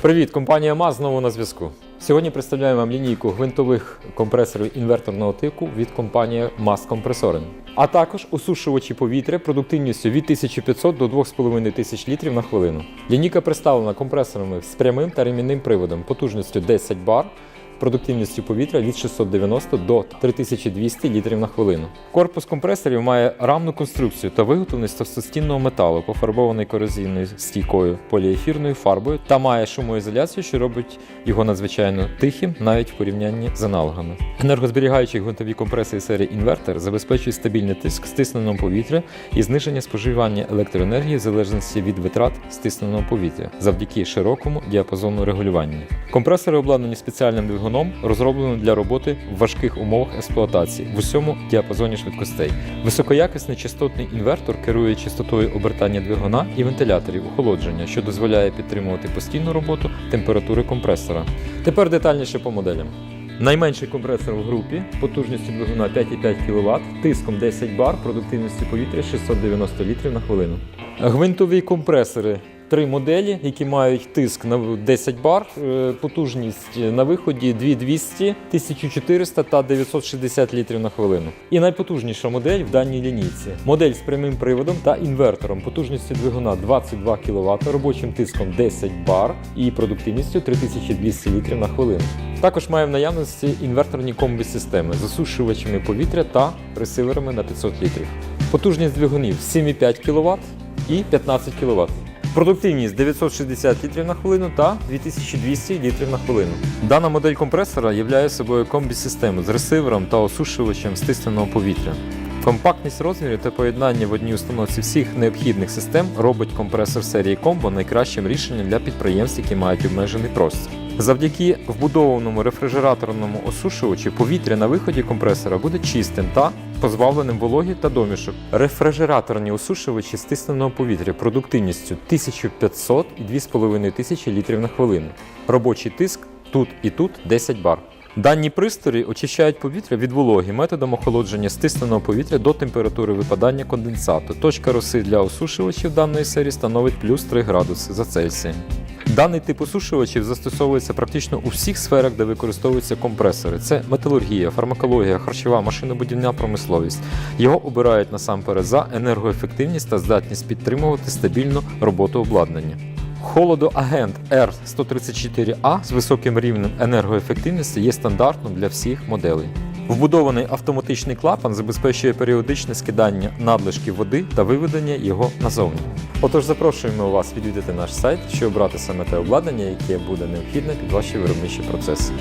Привіт, компанія МАЗ знову на зв'язку. Сьогодні представляємо вам лінійку гвинтових компресорів інверторного типу від компанії МАЗ Компресорин, А також усушувачі повітря продуктивністю від 1500 до 2500 літрів на хвилину. Лінійка представлена компресорами з прямим та ремінним приводом потужністю 10 бар, продуктивністю повітря від 690 до 3200 літрів на хвилину. Корпус компресорів має рамну конструкцію та виготовлений з товстостінного металу, пофарбований корозійною стійкою поліефірною фарбою та має шумоізоляцію, що робить його надзвичайно тихим навіть в порівнянні з аналогами. Енергозберігаючі гвинтові компресори серії інвертор забезпечують стабільний тиск стисненого повітря і зниження споживання електроенергії в залежності від витрат стисненого повітря завдяки широкому діапазону регулювання. Компресори обладнані спеціальним двигуном, розробленим для роботи в важких умовах експлуатації в усьому діапазоні швидкостей. Високоякісний частотний інвертор керує частотою обертання двигуна і вентиляторів охолодження, що дозволяє підтримувати постійну роботу температури компресора. Тепер детальніше по моделям. Найменший компресор в групі потужністю двигуна 5,5 кВт, тиском 10 бар, продуктивністю повітря 690 літрів на хвилину. Гвинтові компресори. Три моделі, які мають тиск на 10 бар, е, потужність на виході 2200, 1400 та 960 літрів на хвилину. І найпотужніша модель в даній лінійці. Модель з прямим приводом та інвертором, потужністю двигуна 22 кВт, робочим тиском 10 бар і продуктивністю 3200 літрів на хвилину. Також має в наявності інверторні комбі-системи з осушувачами повітря та ресиверами на 500 літрів. Потужність двигунів 7,5 кВт і 15 кВт. Продуктивність 960 літрів на хвилину та 2200 літрів на хвилину. Дана модель компресора являє собою комбі-систему з ресивером та осушувачем стисненого повітря. Компактність розмірів та поєднання в одній установці всіх необхідних систем робить компресор серії Combo найкращим рішенням для підприємств, які мають обмежений простір. Завдяки вбудованому рефрижераторному осушувачі повітря на виході компресора буде чистим та позбавленим вологі та домішок. Рефрижераторні осушувачі стисненого повітря продуктивністю 1500 і 2500 літрів на хвилину. Робочий тиск тут і тут 10 бар. Дані пристрої очищають повітря від вологи методом охолодження стисненого повітря до температури випадання конденсату. Точка роси для осушувачів даної серії становить плюс 3 градуси за Цельсієм. Даний тип осушувачів застосовується практично у всіх сферах, де використовуються компресори. Це металургія, фармакологія, харчова, машинобудівна промисловість. Його обирають насамперед за енергоефективність та здатність підтримувати стабільну роботу обладнання. Холодоагент R134A з високим рівнем енергоефективності є стандартним для всіх моделей. Вбудований автоматичний клапан забезпечує періодичне скидання надлишків води та виведення його назовні. Отож, запрошуємо вас відвідати наш сайт, щоб обрати саме те обладнання, яке буде необхідне під ваші виробничі процеси.